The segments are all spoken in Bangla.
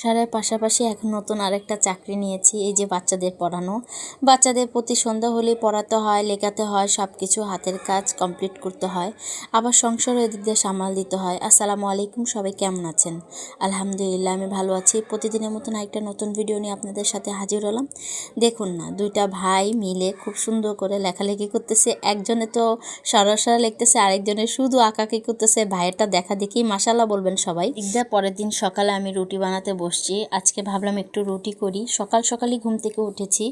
সংসারের পাশাপাশি এখন নতুন আরেকটা চাকরি নিয়েছি, এই যে বাচ্চাদের পড়ানো। বাচ্চাদের প্রতি সন্ধ্যা হলেই পড়াতে হয়, লেখাতে হয় সব কিছু হাতের কাজ কমপ্লিট করতে হয়। আবার সংসারও এদিক দিয়ে সামাল দিতে হয়। আসসালামু আলাইকুম, সবাই কেমন আছেন? আলহামদুলিল্লাহ, আমি ভালো আছি। প্রতিদিনের মতন একটা নতুন ভিডিও নিয়ে আপনাদের সাথে হাজির হলাম। দেখুন না, দুইটা ভাই মিলে খুব সুন্দর করে লেখালেখি করতেছে। একজনে তো সরাসরি লিখতেছে, আরেকজনে শুধু আঁকাকি করতেছে। ভাইয়েরটা দেখা দেখি মাসাল্লাহ বলবেন সবাই। ইকদা পরের দিন সকালে আমি রুটি বানাতে বসছি। আজকে ভাবলাম একটু রুটি করি। সকাল সকালই ঘুম থেকে উঠেছি।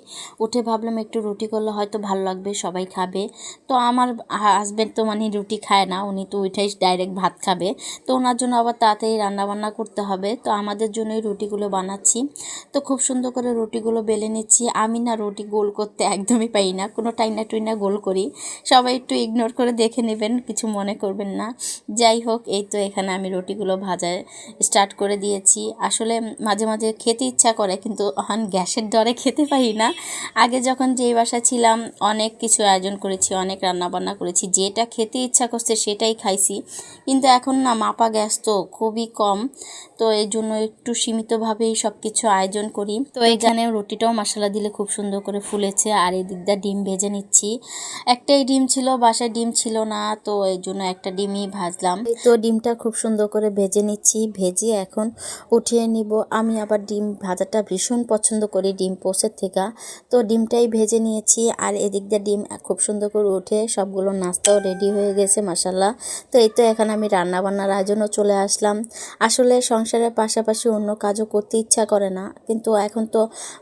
উঠে ভাবলাম একটু রুটি করলে হয়তো ভালো লাগবে, সবাই খাবে। তো আমার হাজব্যান্ড তো মানে রুটি খায় না, উনি তো উঠেই ডাইরেক্ট ভাত খাবে। তো ওনার জন্য আবার তাড়াতাড়ি রান্নাবান্না করতে হবে। তো আমাদের জন্যই রুটিগুলো বানাচ্ছি। তো খুব সুন্দর করে রুটিগুলো বেলে নিচ্ছি। আমি না রুটি গোল করতে একদমই পাই না। কোনো টাইনা টুইনা গোল করি। সবাই একটু ইগনোর করে দেখে নেবেন, কিছু মনে করবেন না। যাই হোক, এই তো এখানে আমি রুটিগুলো ভাজা স্টার্ট করে দিয়েছি। আসলে মাঝে মাঝে খেতে ইচ্ছা করে কিন্তু এখন গ্যাসের ডরে খেতে পারি না। আগে যখন যেই বাসা ছিলাম অনেক কিছু আয়োজন করেছি অনেক রান্নাবান্না করেছি যেটা খেতে ইচ্ছা করছে সেটাই খাইছি। কিন্তু এখন না মাপা গ্যাস তো খুবই কম তো এই জন্য একটু সীমিতভাবেই সব কিছু আয়োজন করি। তো এখানে রুটিটাও মশলা দিলে খুব সুন্দর করে ফুলেছে আর এই দিকটা ডিম ভেজে নিচ্ছি। একটাই ডিম ছিল বাসায় ডিম ছিল না তো এই জন্য একটা ডিমই ভাজলাম। তো ডিমটা খুব সুন্দর করে ভেজে নিচ্ছি ভেজে এখন উঠিয়ে নিব। আমি আবার ডিম ভাজাটা ভীষণ পছন্দ করি ডিম পোষের থেকে। তো ডিমটাই ভেজে নিয়েছি আর এদিক দিয়ে ডিম খুব সুন্দর করে উঠে সবগুলো নাস্তাও রেডি হয়ে গেছে মাসাল্লাহ তো এই তো এখন আমি রান্না বান্নার আয়োজনও চলে আসলাম। আসলে সংসারের পাশাপাশি অন্য কাজও করতে ইচ্ছা করে না। কিন্তু এখন তো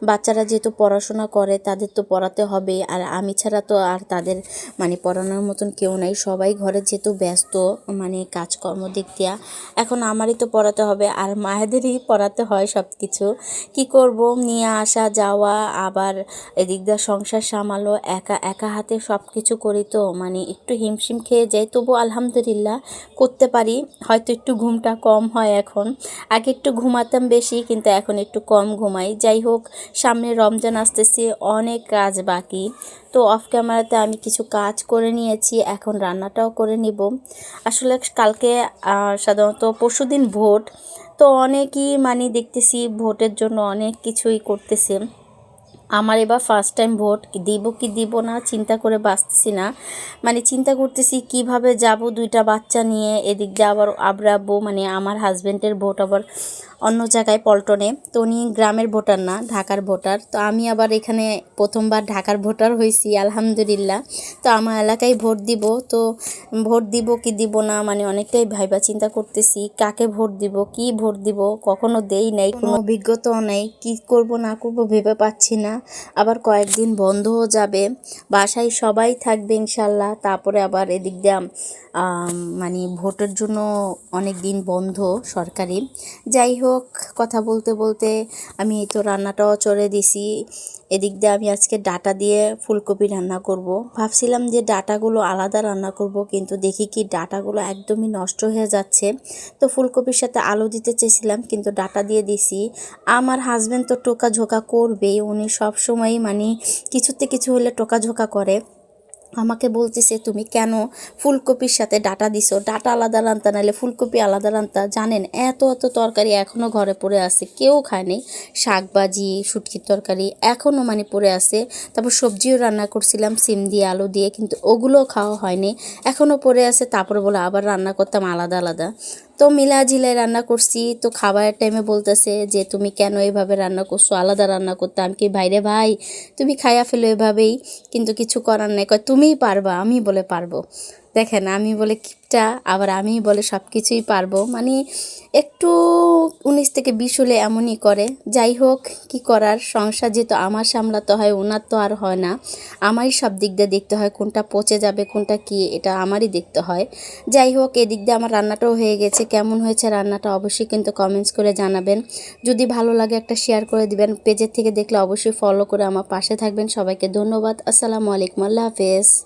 বাচ্চারা যেহেতু পড়াশোনা করে, তাদের তো পড়াতে হবে। আর আমি ছাড়া তো আর তাদের মানে পড়ানোর মতন কেউ নাই। সবাই ঘরে যেহেতু ব্যস্ত মানে কাজকর্ম দিক দিয়া, এখন আমারই তো পড়াতে হবে। আর মায়েদেরই পড়াতে হয় সব কিছু কী করব? নিয়ে আসা, যাওয়া, আবার এদিক দিয়ে সংসার সামালো, একা একা হাতে সব কিছু করি তো মানে একটু হিমশিম খেয়ে যাই। তবু আলহামদুলিল্লাহ করতে পারি। হয়তো একটু ঘুমটা কম হয় এখন। আগে একটু ঘুমাতাম বেশি, কিন্তু এখন একটু কম ঘুমাই। যাই হোক, সামনে রমজান আসতেছে, অনেক কাজ বাকি। তো অফ ক্যামেরাতে আমি কিছু কাজ করে নিয়েছি, এখন রান্নাটাও করে নিব। আসলে কালকে সাধারণত পরশু দিন ভোট, তো অনেকই মানে দেখতেছি ভোটের জন্য অনেক কিছুই করতেছে। আমার এবার ফার্স্ট টাইম ভোট দিব কি দিব না চিন্তা করে বাঁচতেছি না। মানে চিন্তা করতেছি কীভাবে যাব দুইটা বাচ্চা নিয়ে, এদিক দিয়ে আবার আবরাবো মানে আমার হাজব্যান্ডের ভোট আবার অন্য জায়গায় পল্টনে। তো উনি গ্রামের ভোটার না, ঢাকার ভোটার। তো আমি আবার এখানে প্রথমবার ঢাকার ভোটার হয়েছি, আলহামদুলিল্লাহ। তো আমার এলাকায় ভোট দিব। তো ভোট দিব কি দিব না মানে অনেকটাই ভাইবা চিন্তা করতেছি, কাকে ভোট দিব, কি ভোট দিব, কখনো দেই নাই, কোনো অভিজ্ঞতাও নেই, কি করব, না করব ভেবে পাচ্ছি না। আবার কয়েকদিন বন্ধও যাবে, বাসায় সবাই থাকবে ইনশাল্লাহ। তারপরে আবার এদিক দিয়ে মানে ভোটের জন্য অনেক দিন বন্ধ সরকারি। যাই হোক কথা বলতে বলতে আমি এই তো রান্নাটাও চড়ে দিছি। এদিক দিয়ে আমি আজকে ডাটা দিয়ে ফুলকপি রান্না করব। ভাবছিলাম যে ডাটাগুলো আলাদা রান্না করব, কিন্তু দেখি কি ডাটাগুলো একদমই নষ্ট হয়ে যাচ্ছে। তো ফুলকপির সাথে আলু দিতে চেয়েছিলাম, কিন্তু ডাটা দিয়ে দিছি। আমার হাজব্যান্ড তো টোকা ঝোকা করবেই, উনি সব সময়ই মানে কিছুতে কিছু হলে টোকা ঝোকা করে। আমাকে বলতেছে, তুমি কেন ফুলকপির সাথে ডাটা দিছো? ডাটা আলাদা রান্তা, নাহলে ফুলকপি আলাদা রান্তা। জানেন, এত এত তরকারি এখনও ঘরে পড়ে আছে। কেউ খায়নি শাকবাজি, শুটকির তরকারি এখনও মানে পড়ে আছে। তারপর সবজিও রান্না করছিলাম, সিম দিয়ে, আলু দিয়ে, কিন্তু ওগুলো খাওয়া হয়নি। এখনও পড়ে আছে, তারপরে বলে আবার রান্না করতাম আলাদা আলাদা। তো মিলা জিলাই রান্না করছি। তো খাবারের টাইমে বলতেছে যে, তুমি কেন এভাবে রান্না করছ? আলাদা রান্না করতে আমি কি ভাইরে ভাই? তুমি খাইয়া ফেলো এভাবেই। কিন্তু কিছু করার নেই। কয়, তুমিই পারবা। আমি বলে, পারব। দেখেন, আমি বলে কিপটা, আবার আমি বলে সব কিছুই পারব। মানে একটু উনিশ থেকে বিশ হলে এমনই করে। যাই হোক, কি করার? সংসার যেহেতু আমার সামলাতে হয়, ওনার তো আর হয় না। আমারই সব দিক দিয়ে দেখতে হয়, কোনটা পচে যাবে, কোনটা কি, এটা আমারই দেখতে হয়। যাই হোক, এদিক দিয়ে আমার রান্নাটাও হয়ে গেছে। কেমন হয়েছে রান্নাটা অবশ্যই কিন্তু কমেন্টস করে জানাবেন। যদি ভালো লাগে একটা শেয়ার করে দিবেন। পেজের থেকে দেখলে অবশ্যই ফলো করে আমার পাশে থাকবেন। সবাইকে ধন্যবাদ। আসসালামু আলাইকুম। আল্লাহ হাফেজ।